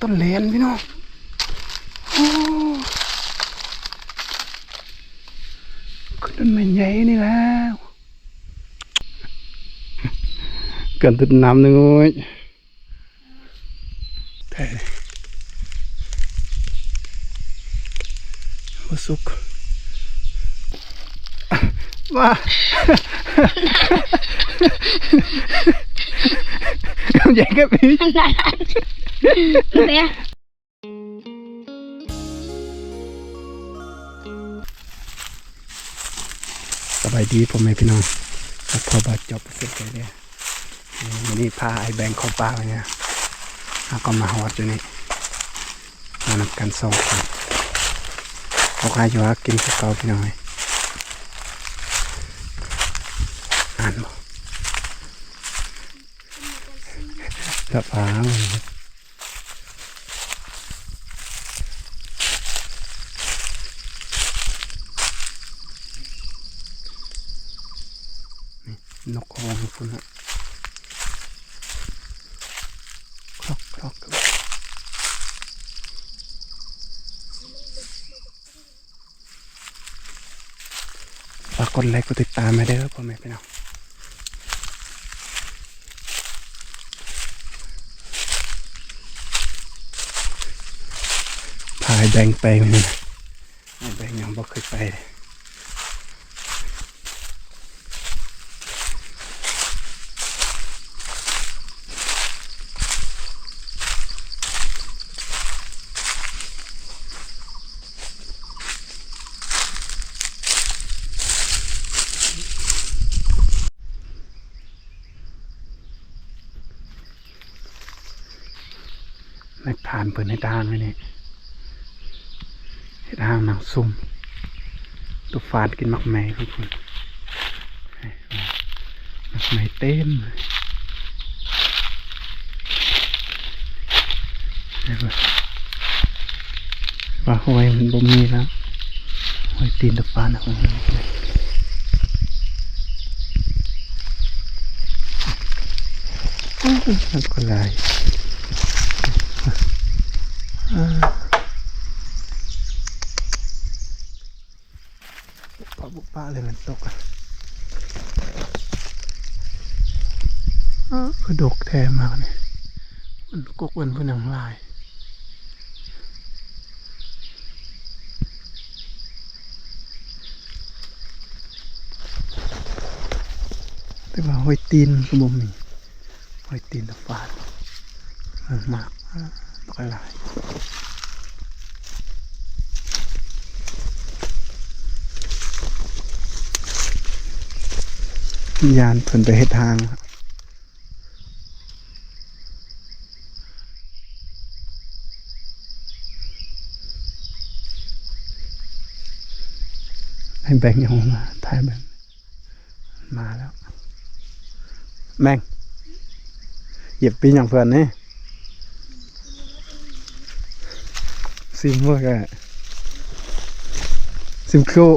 ต้นเลนพี่น้องโอ้ขึ้นต้นไม้ใหญ่นี่แล้วเกินติดน้ำหนึ่งโอ้ยแต่มาสุกว่า Không dạy cái bí แม่สบายดีพ่อแม่พี่น้องกับพอบาดจบเสร็จเลยเนี่ยวันนี้พาไอ้แบงค์เข้าป่าเนี่ยแล้ก็มาฮอดอยู่นี่มานำกันสองคนเขาขายอยู่ว่ากินกับเกาพี่น้องอ่านบ่ กับอ้าวนี่นกฮองพุ่นะคลอกคลอกฝากกดไลค์กดติดตามมาเด้อพ่อแม่พี่น้องายแบงไปนนะไอ้แบงยังบ่เคยไปเลยในผ่านเปิดในทางเลย นี่ในทางนางซุ่มตัวฟาดกินมักแม่ทุกคนมักแม่เต็มเลยเห็นปะว่าหอยมันบ่มีแล้วหอยตีนตะฟานของมันมันก็ลายปะบุปะ เลยมันตกอะอ้าวคือดกแท้มากเนี่ยมันกกมันเพื่อหนังลายแต่ว่าหอยตีนก็บ่มีหอยตีนตะฟานมันมากอะบักหลาย ยานเพิ่นไปเฮ็ดทางครับให้แบงค์ยังมาถ่ายแบงค์มาแล้วแบงค์เหยียบปีนอย่างเพื่อนนี่ซิมเมื่อกี้ซิมคิว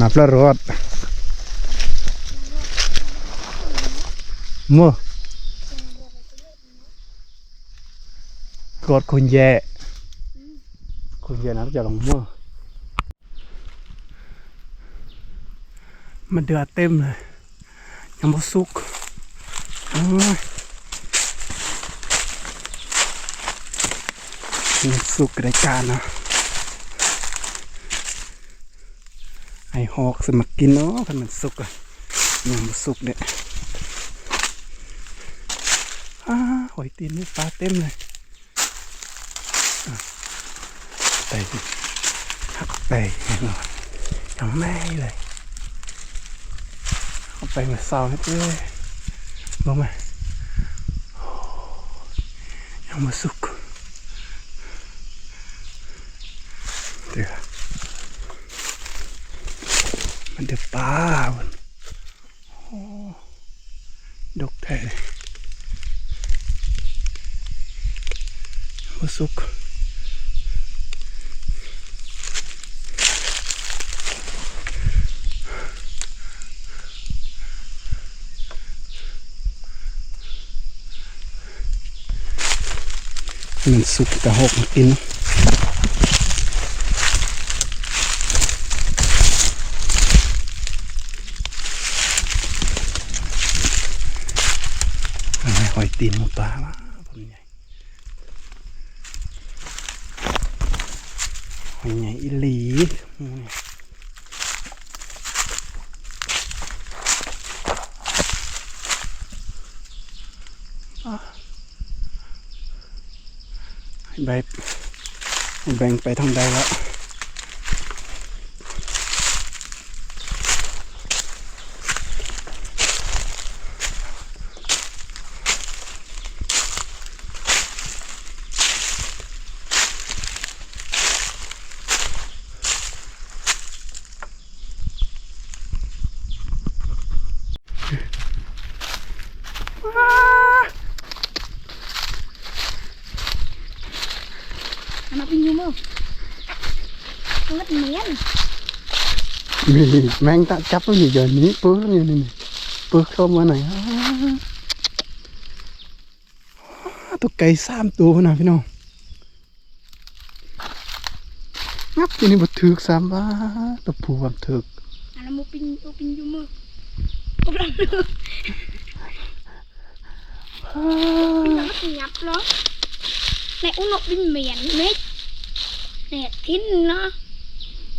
นับแล้วร มั่วกดคุณแย่คุณแย่นะจะลงมื่วมันเดือดเต็มเลย ยังบ่สุกยังสุกรายการนะไอหอกสมักกินเนาะคันมันสุกอะยังบ่สุกเนี่ย หอยตีนนี่ปลาเต็มเลยอะไปดิหักไปแน่นอนยังไม่เลยเอาไปมาเศร้าให้เลยบอกมาโอ้ยังมาสุกเดี๋ยวมันเดือปลามันโอ้ดกแท้มาสุกมันสุกกระหกมากินอะไรหอย ตีนหมูปลาวะผมใหญ่หอยใหญ่อีหลีหมูเนี่ย ใบแบ่งไปทางใดแล้ว อันนั้นเป็นยูมือ มันก็เหมือนมีแมงตะจับมันอยู่เดี๋ยวนี้ปื้ออยู่นี่ปื้อเข้ามาไหนอยอ้าวตัวไก่สามตัวพะนะพี่น้อ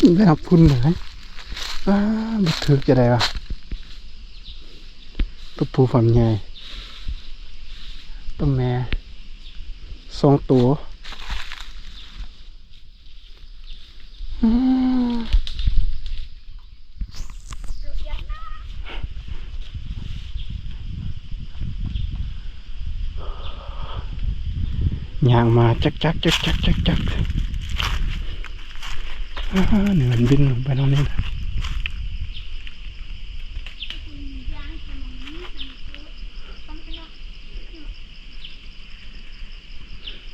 ยูมือมันเป็นมันก็ยับเนาะในอุ้งนเหมือนเม็ดเนี่ยทิ้นเนาะอย่างอย่างคุยลงนี่ไอ้ก็คุยโลกคนนั้นร้อยโอเคอย่าไปยุดงานี่มันยางมาว่าได้นี่บ้าเดี๋ยวเราเป็นมีตัวมันก็เหมือนว่ายิ้มคนนั้นเราคงป้องกันแบพุ่นเลยอ้าบดถือจะได้ปะตัวผู้ฝันใหญ่ตัวแม่สองตัวอย่างมาจักจักจักจักจักจัก เหนือมันบินลงไปตรงนี้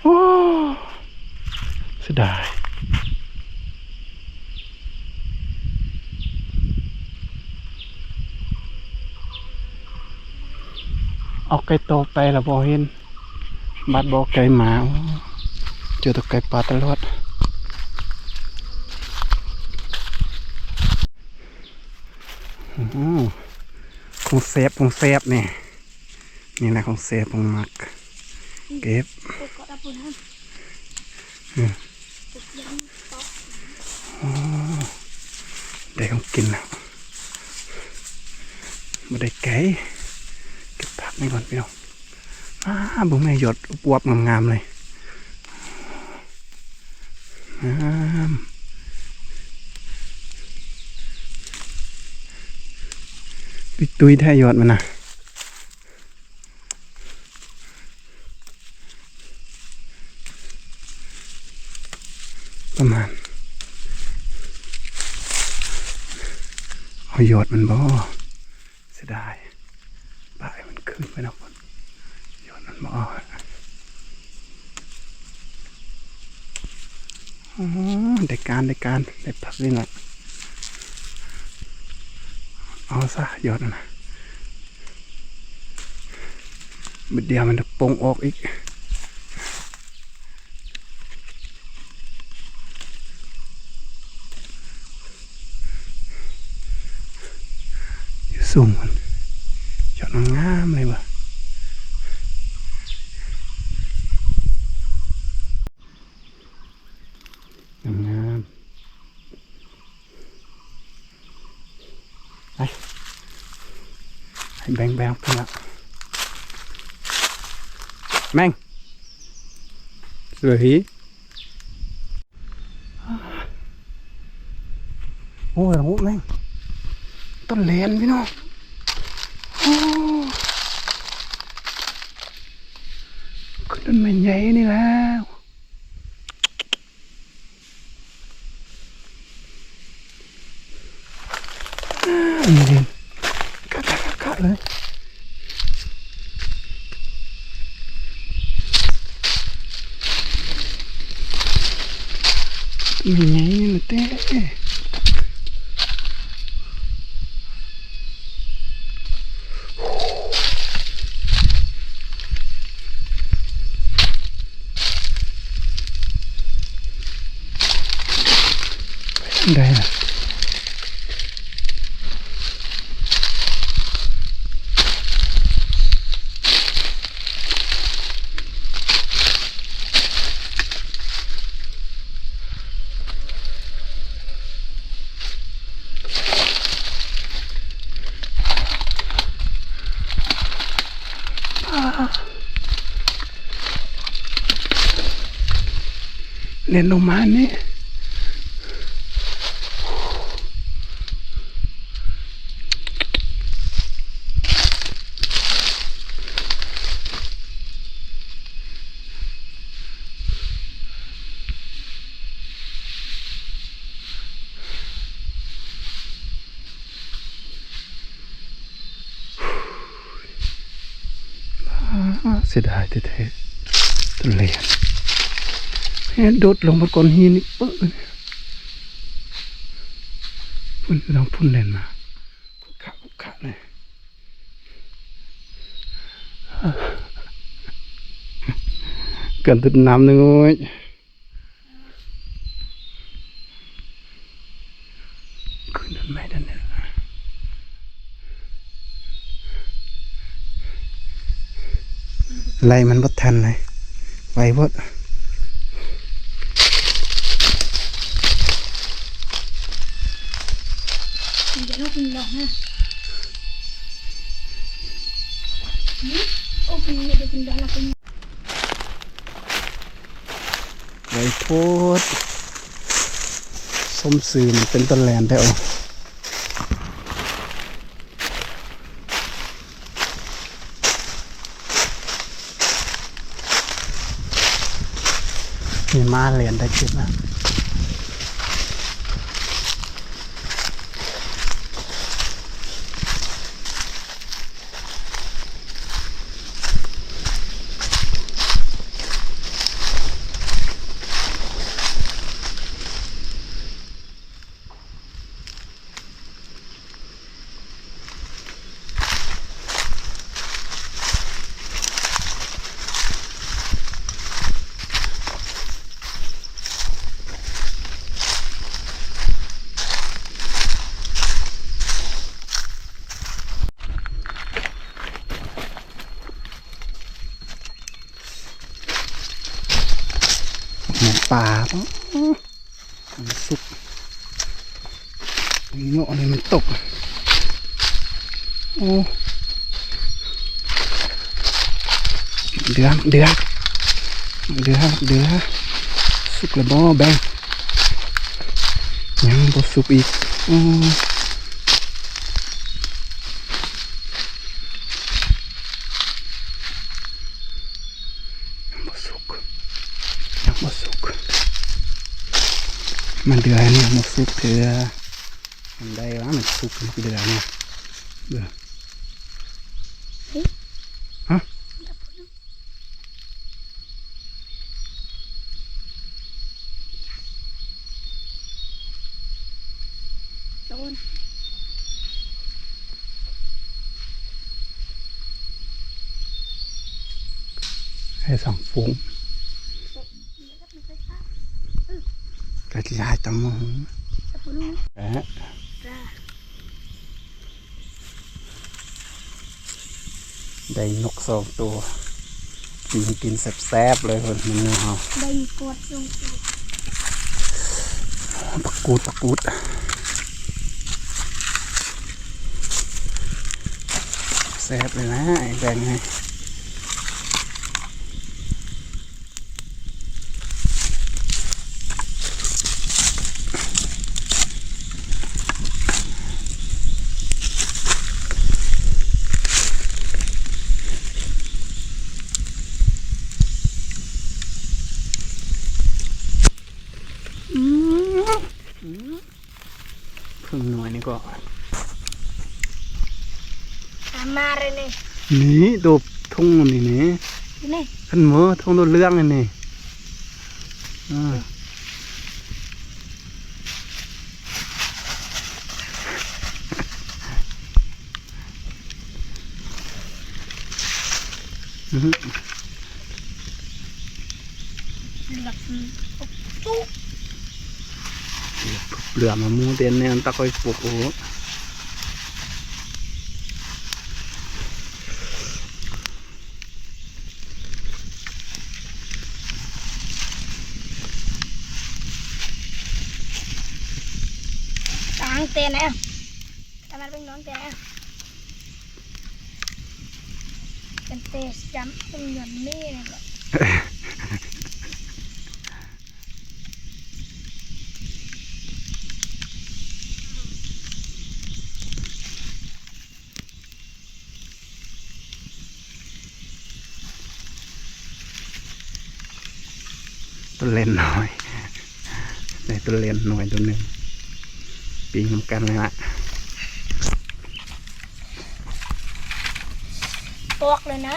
โอ้เสียดายเอาไก่โตไปแล้วบอเห็นบัดบอกไก่หมาเจอตัวไก่ป่าตลอด อื้อหือคงเซฟคงเซฟนี่นี่แหละคงเซฟคงมัก เก็บปกติปุ่นฮะอืมปกยังปอกได้ของกินแล้วมาได้ไก่เก็บผักนี่ก่อนพี่น้องอ้าบุ้งแม่หยดอวบๆงามๆเลยงามปิด ตุยแท้ยอดมันนะประมาณเอายอดมันบ่เสียดายบ่ายมันขึ้นไปนอกคนยอดมันบ่อ๋อได้การได้การได้พักนี่แหละ เอาซะยอดนะบิดเดียวมันจะปงออกอีกอยู่สูงมันยอดนงามเลยบ่ งแบงเพื่อแมงสวยฮีโอ้ยโอ้แมงต้นเลนพี่น้องขึ้นมันใหญ่นี่แล้วนี่ะกะกะกะเลยมีไงมันเต้ได้ละ เล่นลงมานี่เสียดายแท้ๆตัวเลียน โดดลงบนก้อนหินนี่เปื้อนพุ่นเราพุ่นเล่นมาคุกขะคุกขะเลยกันติดน้ำหนึ่งโอ้ยขึ้นไม่ได้เนี่ยไล่มันบ่ทันเลยไวบด เดี๋ยวเราเป็นดอกนะนี่โอ้เป็นเดี๋ยวเป็นดอกเราเป็นไว้โพดส้มซื้อมันเป็นต้นแลนได้เอามีมาเรียนได้คลิปนะหมูป่าปะมันสุกเงาะนี่มันตกโอ้เดือดเดือดเดือดเดือดสุกแล้วบ่แบงยังบ่สุกอีกโอ้ยังบ่สุกยังบ่สุกมันเดือดเนี่ยมันสุกเถื่อมันได้ว่ามันสุกมันเดือดเนี่ยเดือดฮะโดนให้สองฟุ้งเดี๋ยวก็ไม่เคยฆ่ากระจายตำมง แต่ผมรู้ แอะ จ้า ได้นกสองตัวกินกินแซ่บๆเลยคนมันเอาได้กดลงไปปักกูดปักกูดแซ่บเลยนะไอ้แบงไง พึ่งหน่อยนี่ก็มาเลยนี่นี่ดูทุ่งนี่นี่นี่ขันหมือทุ่งดูเรื่องนี่นี่อ่าอื้อหือหลับตุ๊ เปลือกมะม่วงเต็นเนี่ยตะกอยปลูกโอ้โห ตางเตนนะแต่มันเป็นน้องเตนนะเป็นเตสจำเป็นหย่อนนี่เลยหรอ ตัวเล่นหน่อยในตัวเล่นหน่อยตัวหนึ่งปีงกันเลยละปอกเลยนะ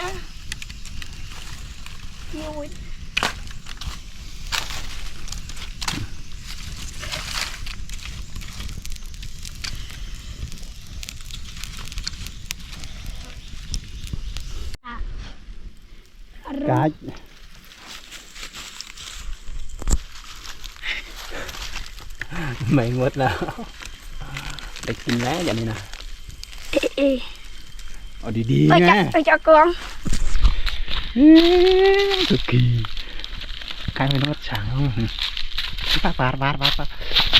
ยูวิทอะกาด ไม่หมดแล้วได้กินแล้วอย่างนี้นะเอ๊ะเอ๊ะเอาดีไปๆจันะบไปจับกองเอ๊ะสุกี้กลายเป็นรถช้างปาดปาดปาดปาดปาด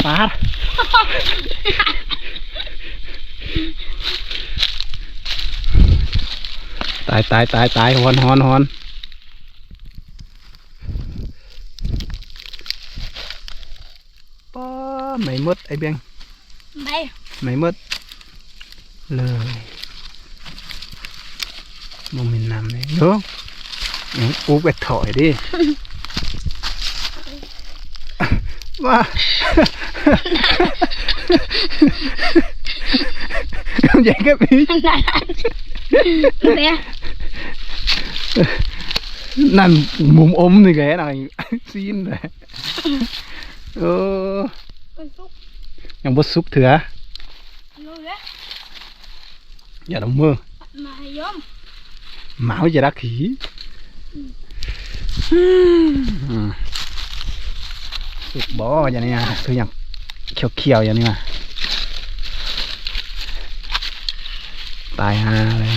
ปาดตายตายตายตายหอนหอนหอนป้า ไม่หมดไอ้เบียงไปไม่หมดเลยมองมีน้ำเลยโยยังปูไปถอยดิว่าใหญ่ก็พี่เนี่ยนั่นมุมอมนี่แกหน่อยซีนเลยเออมันซุกยังบ่สุกเถื่อรู้แล้วอย่าดมมือมาให้ยอมหมาจะรักขี่สุกบ่อย่างนี้อะคืออย่างเขียวๆอย่างนี้มาตายฮาเลย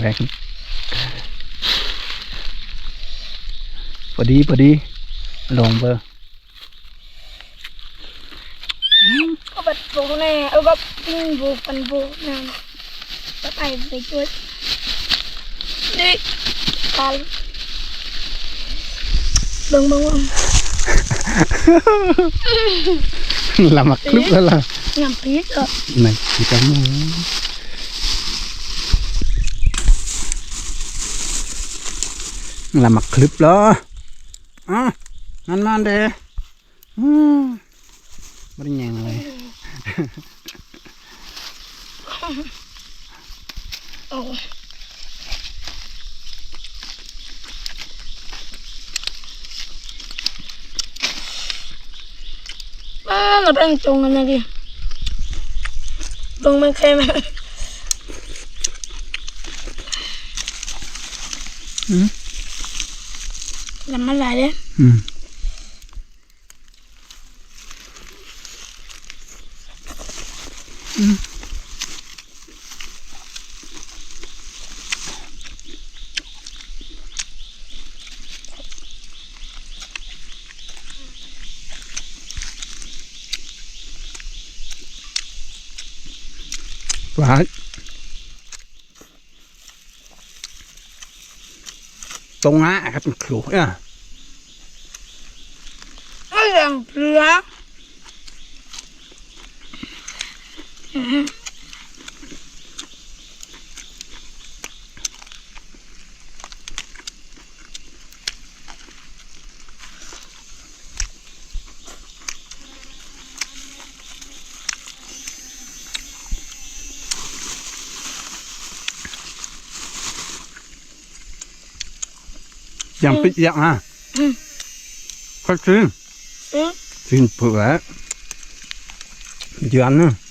แรงพอดีพอดีลงเบอร์ ก็แบบบุกแน่เอาก็ปิ้งบุกกันบุกนั่นก็ไปไปช่วยดิกัลเบิ่งเบิ่งเไหนกี่ตังมูละมาคลิปเหรออะนั่นมันเด้อืมไม่ได้แยงเลย โอ้มาเราเป็นจงกันนะดิจงไม่เคยมาอืมลำมันไหลเลยอืม หวานตรงนั้นครับมันขลุ่อะไม่ยังเปลือก Yang 快吃吃不完 ha, aku.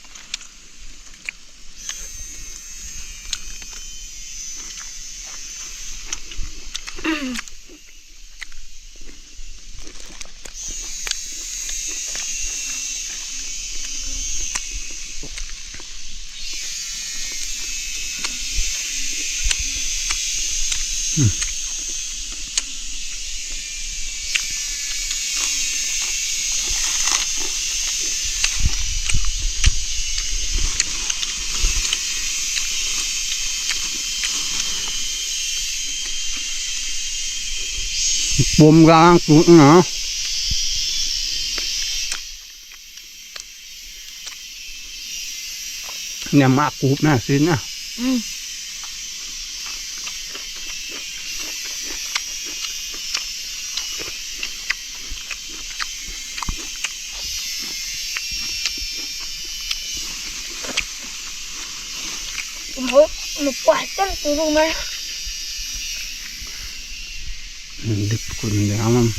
Bùm ra cũng nữa. Nhà mạ cụp nè, xin nè. Ừ. một quả chân từ vùng này दिप आम